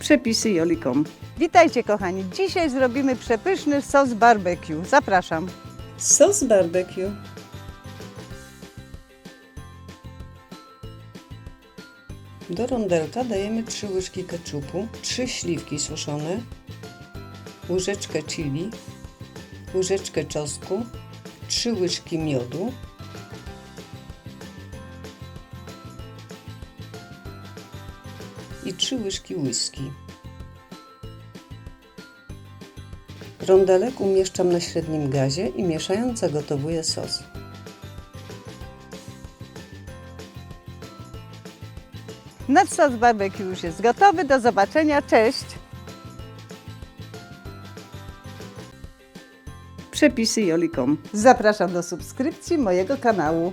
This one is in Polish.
Przepisy Jolikom. Witajcie kochani, dzisiaj zrobimy przepyszny sos barbecue. Zapraszam. Sos barbecue. Do rondelka dajemy 3 łyżki keczupu, 3 śliwki suszone, łyżeczkę chili, łyżeczkę czosnku, 3 łyżki miodu, i 3 łyżki whisky. Rondelek umieszczam na średnim gazie i mieszając zagotowuję sos. Nasz sos barbecue już jest gotowy. Do zobaczenia, cześć! Przepisy Jolikom. Zapraszam do subskrypcji mojego kanału.